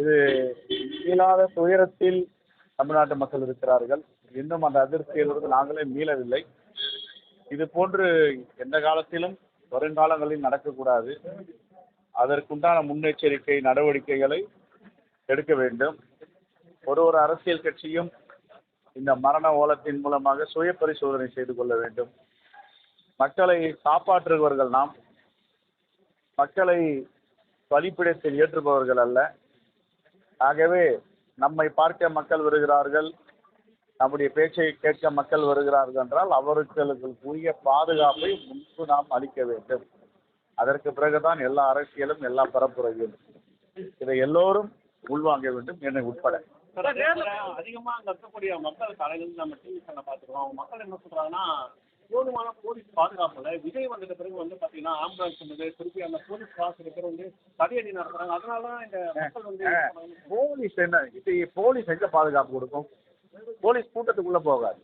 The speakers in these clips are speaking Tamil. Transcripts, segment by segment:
இது மீளாத துயரத்தில் தமிழ்நாட்டு மக்கள் இருக்கிறார்கள். இன்னும் அந்த அதிர்ச்சியிலிருந்து நாங்களே மீளவில்லை. இது போன்று எந்த காலத்திலும் வருங்காலங்களில் நடக்கக்கூடாது. அதற்குண்டான முன்னெச்சரிக்கை நடவடிக்கைகளை எடுக்க வேண்டும். ஒரு ஒரு அரசியல் கட்சியும் இந்த மரண ஓலத்தின் மூலமாக சுய பரிசோதனை செய்து கொள்ள வேண்டும். மக்களை காப்பாற்றுபவர்கள் நாம். மக்களை வழிப்பிடத்தில் ஏற்றுபவர்கள் அல்ல. ஆகவே நம்மை பார்க்க மக்கள் வருகிறார்கள். நம்முடைய பேச்சை கேட்க மக்கள் வருகிறார்கள் என்றால் அவர்களுக்குரிய பாதுகாப்பை முன்பு நாம் அளிக்க வேண்டும். அதற்கு பிறகுதான் எல்லா அரசியலும் எல்லா பரப்புரையும் இதை எல்லோரும் உள்வாங்க வேண்டும் என்னை உட்பட. அதிகமா நேரில் அதிகமாக மக்கள் கலைகள் நம்ம டிவி சேனல் பார்த்துக்கிறோம். மக்கள் என்ன சொல்கிறாங்கன்னா போதுமான போலீஸ் பாதுகாப்பில் விஜய் வந்துட்ட பிறகு வந்து பார்த்தீங்கன்னா ஆம்புலன்ஸ் வந்து திருப்பி அந்த போலீஸ் காசு இருக்கிற வந்து தடியடி நடத்துறாங்க. அதனால தான் இந்த மக்கள் வந்து போலீஸ் என்ன இது போலீஸ் எங்க பாதுகாப்பு கொடுக்கும்? போலீஸ் கூட்டத்துக்குள்ள போகாது.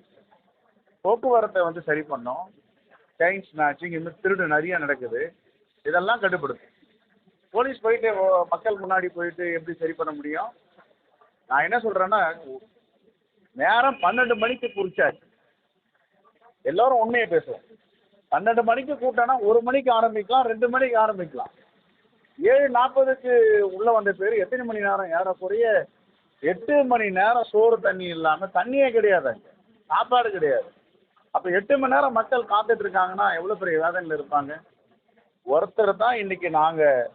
போக்குவரத்தை வந்து சரி பண்ணோம். செயின் ஸ்நாச்சிங் இன்னும் திருடு நிறைய நடக்குது. இதெல்லாம் கட்டுப்படுத்தும். போலீஸ் போயிட்டு மக்கள் முன்னாடி போயிட்டு எப்படி சரி பண்ண முடியும்? நான் என்ன சொல்றேன்னா நேரம் பன்னெண்டு மணிக்கு குறிச்சாச்சு. எல்லாரும் உண்மையை பேசுவோம். பன்னெண்டு மணிக்கு கூட்டம்னா ஒரு மணிக்கு ஆரம்பிக்கலாம் ரெண்டு மணிக்கு ஆரம்பிக்கலாம். ஏழு நாற்பதுக்கு உள்ள வந்த பேர் எத்தனை மணி நேரம்? ஏறக்குறைய எட்டு மணி நேரம் சோறு தண்ணி இல்லாமல் தண்ணியே கிடையாது அங்கே. சாப்பாடு கிடையாது. அப்போ எட்டு மணி நேரம் மக்கள் காத்துட்டு இருக்காங்கன்னா எவ்வளோ பெரிய வேதனையில் இருப்பாங்க? ஒருத்தர் தான் இன்னைக்கு நாங்கள்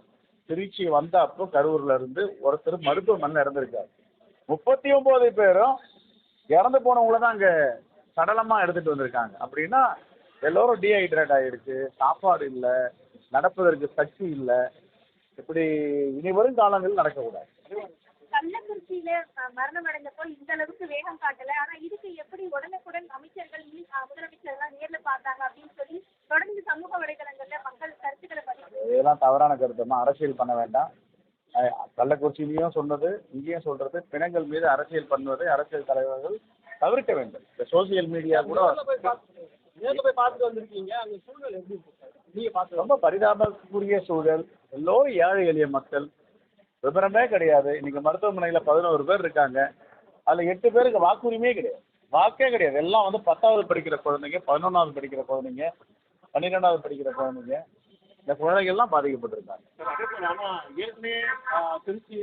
திருச்சி வந்த அப்போ கரூர்ல இருந்து ஒருத்தர் மருத்துவமனையில் இறந்துருக்காரு. முப்பத்தி ஒம்பது பேரும் இறந்து போனவங்கள தான் அங்கே சடலமாக எடுத்துகிட்டு வந்திருக்காங்க. அப்படின்னா எல்லோரும் டீஹைட்ரேட் ஆகிடுச்சு சாப்பாடு இல்லை நடப்பதற்கு சக்தி இல்லை. இப்படி இனி வரும் காலங்களில் நடக்கக்கூடாது. கள்ளக்குறிச்சியில மரணம் அடைந்தப்போ இந்த அளவுக்கு வேகம் காட்டல. ஆனா இதுக்கு எப்படி உடனுக்குடன் அமைச்சர்கள் முதலமைச்சர் எல்லாம் நேர்ல பார்த்தாங்க அப்படின்னு சொல்லி தொடர்ந்து சமூக வலைதளங்கள்ல மக்கள் கருத்துக்களை பதிவு இதெல்லாம் தவறான கருத்துமா அரசியல் பண்ண வேண்டாம். கள்ளக்குறிச்சியிலையும் சொன்னது இங்கேயும் சொல்றது பிணங்கள் மீது அரசியல் பண்ணுவதை அரசியல் தலைவர்கள் தவிர்க்க வேண்டும். இந்த சோசியல் மீடியா கூட நேரில் போய் பார்த்துட்டு வந்திருக்கீங்க. அங்கே சூழ்நிலை எப்படி நீங்கள் பார்த்து ரொம்ப பரிதாபக்குரிய சூழல். எல்லோரும் ஏழை எளிய மக்கள். விவரமே கிடையாது. இன்னைக்கு மருத்துவமனையில் பதினோரு பேர் இருக்காங்க. அதில் எட்டு பேருக்கு வாக்குரிமையே கிடையாது. வாக்கே கிடையாது. எல்லாம் வந்து பத்தாவது படிக்கிற குழந்தைங்க பதினொன்றாவது படிக்கிற குழந்தைங்க பன்னிரெண்டாவது படிக்கிற குழந்தைங்க. இந்த குழந்தைகள்லாம் பாதிக்கப்பட்டிருக்காங்க. ஆனால் ஏற்கனவே திருச்சி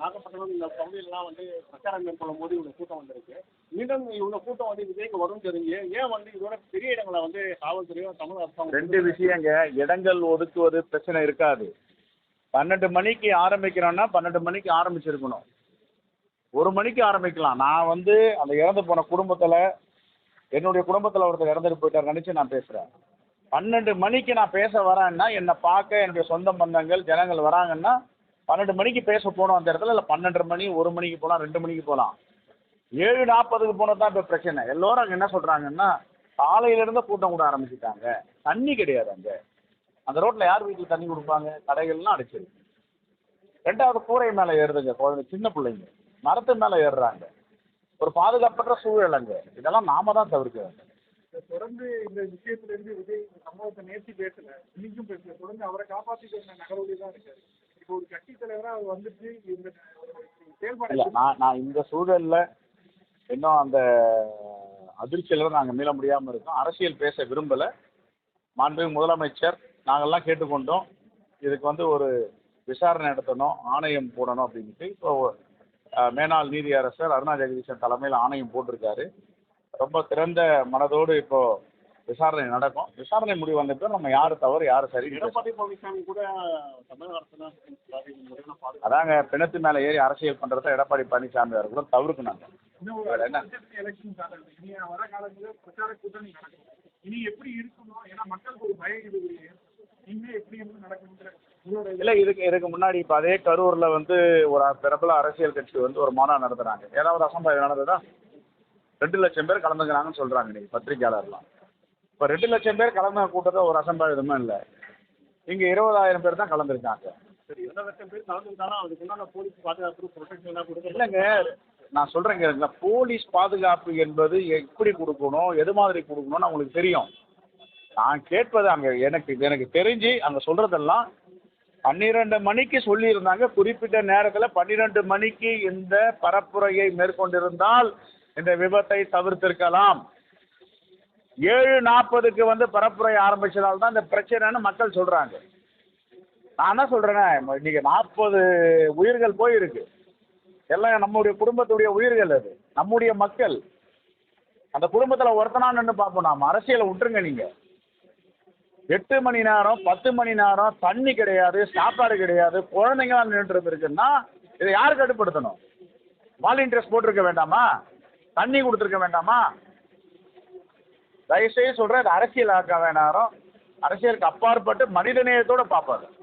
நாகப்பட்டினம் இந்த பகுதியிலலாம் வந்து பிரச்சாரம் மேற்கொள்ளும் போது இவ்வளோ கூட்டம் வந்திருக்கு. மீண்டும் இவ்வளோ கூட்டம் வந்து விஜய்க்கு வரும் தெரிஞ்சு ஏன் வந்து இதோட பெரிய இடங்களை வந்து காவல்துறையும் தமிழ் அரசாங்கம் ரெண்டு விஷயங்க. இடங்கள் ஒதுக்குவது பிரச்சனை இருக்காது. பன்னெண்டு மணிக்கு ஆரம்பிக்கிறோன்னா பன்னெண்டு மணிக்கு ஆரம்பிச்சிருக்கணும். ஒரு மணிக்கு ஆரம்பிக்கலாம். நான் வந்து அந்த இறந்து போன குடும்பத்தில் என்னுடைய குடும்பத்தில் ஒருத்தர் இறந்துட்டு போயிட்டார் நினச்சி நான் பேசுகிறேன் பன்னெண்டு மணிக்கு நான் பேச வரேன்னா என்னை பார்க்க என்னுடைய சொந்த பந்தங்கள் ஜனங்கள் வராங்கன்னா பன்னெண்டு மணிக்கு பேச போனோம் அந்த இடத்துல இல்லை பன்னெண்டரை மணி ஒரு மணிக்கு போகலாம் ரெண்டு மணிக்கு போகலாம் ஏழு நாற்பதுக்கு போனது தான் இப்போ பிரச்சனை. எல்லோரும் அங்கே என்ன சொல்கிறாங்கன்னா காலையிலேருந்து கூட்டம் கூட ஆரம்பிச்சிட்டாங்க. தண்ணி கிடையாது அங்கே. அந்த ரோட்டில் யார் வீட்டில் தண்ணி கொடுப்பாங்க? கடைகள்லாம் அடைச்சிருக்கு. ரெண்டாவது கூரை மேலே ஏறுதுங்க குழந்தை சின்ன பிள்ளைங்க. மரத்து மேலே ஏறுறாங்க. ஒரு பாதுகாப்பற்ற சூழல் அங்கே. இதெல்லாம் நாம தான் தவிர்க்க வேண்டும் தொடர்ந்து இந்த விஷயத்திலிருந்து விஜய் இந்த சம்பவத்தை நேர்த்தி பேசல. இன்னைக்கும் பேசல. தொடர்ந்து அவரை காப்பாற்றிட்டு வந்த நகரோடி தான் இருக்காரு. இப்போ ஒரு கட்சி தலைவரா அவர் வந்துட்டு இந்த செயல்பாடு நான் நான் இந்த சூழல்ல இன்னும் அந்த அதிர்ச்சியில் நாங்கள் மீள முடியாமல் இருக்கோம். அரசியல் பேச விரும்பலை. மாண்பு முதலமைச்சர் நாங்கள்லாம் கேட்டுக்கொண்டோம். இதுக்கு வந்து ஒரு விசாரணை நடத்தணும் ஆணையம் போடணும் அப்படின்ட்டு. இப்போ மேனாள் நீதி அரசர் அருணா ஜெகதீசன் தலைமையில் ஆணையம் போட்டிருக்காரு. ரொம்ப திறந்த மனதோடு இப்போ விசாரணை நடக்கும். விசாரணை முடிவு வந்தப்போ நம்ம யார் தவறு யார் சரி? எடப்பாடி பழனிசாமி கூட தமிழக அரசு தான் முறையான பாதுகாப்பு அதாங்க பிணத்து மேலே ஏறி அரசியல் பண்ணுறத எடப்பாடி பழனிசாமி அவர்களும் ஒரு என்ன? இனி வர காலங்களில் பிரச்சார கூட்டணி நடக்கும். இனி எப்படி இருக்கணும் ஏன்னா மக்களுக்கு ஒரு பயம் இல்லை இதுக்கு இதுக்கு முன்னாடி இப்போ அதே கரூரில் வந்து ஒரு பிரபல அரசியல் கட்சி வந்து ஒரு மாநாடு நடத்துனாங்க ஏதாவது அசம்பாவிதம் நடந்ததா? ரெண்டு லட்சம் பேர் கலந்துக்கிறாங்கன்னு சொல்கிறாங்க இன்னைக்கு பத்திரிக்கையாளர்லாம் இப்போ ரெண்டு லட்சம் பேர் கலந்த கூட்டத்தில் ஒரு அசம்பாவிதமும் இல்லை. இங்கே இருபதாயிரம் பேர் தான் கலந்துருக்காங்க. இல்லைங்க நான் சொல்கிறேங்க போலீஸ் பாதுகாப்பு என்பது எப்படி கொடுக்கணும் எது மாதிரி கொடுக்கணும்னு அவங்களுக்கு தெரியும். நான் கேட்பது அங்கே எனக்கு எனக்கு தெரிஞ்சு அங்கே சொல்கிறதெல்லாம் பன்னிரெண்டு மணிக்கு சொல்லியிருந்தாங்க. குறிப்பிட்ட நேரத்தில் பன்னிரெண்டு மணிக்கு இந்த பரப்புரையை மேற்கொண்டிருந்தால் இந்த விபத்தை தவிர்த்திருக்கலாம். ஏழு நாற்பதுக்கு வந்து பரப்புரை ஆரம்பிச்சதால் தான் இந்த பிரச்சனைன்னு மக்கள் சொல்றாங்க. நான் என்ன சொல்றேன்னா இன்னைக்கு நாற்பது உயிர்கள் போயிருக்கு. எல்லாம் நம்முடைய குடும்பத்துடைய உயிர்கள் அது நம்முடைய மக்கள். அந்த குடும்பத்தில் ஒருத்தனா நின்று பார்ப்போம் நாம் அரசியலை விட்டுருங்க நீங்க. எட்டு மணி நேரம் பத்து மணி நேரம் தண்ணி கிடையாது சாப்பாடு கிடையாது குழந்தைங்களாம் நின்று இருந்திருக்குன்னா இதை யார் கட்டுப்படுத்தணும்? வாலண்டியர்ஸ் போட்டிருக்க வேண்டாமா? தண்ணி கொடுத்துருக்க வேண்டாமா? தயவுசெய்து சொல்கிறேன் இது அரசியல் ஆக்க வேணாம். அரசியலுக்கு அப்பாற்பட்டு மனிதநேயத்தோடு பார்ப்பாரு.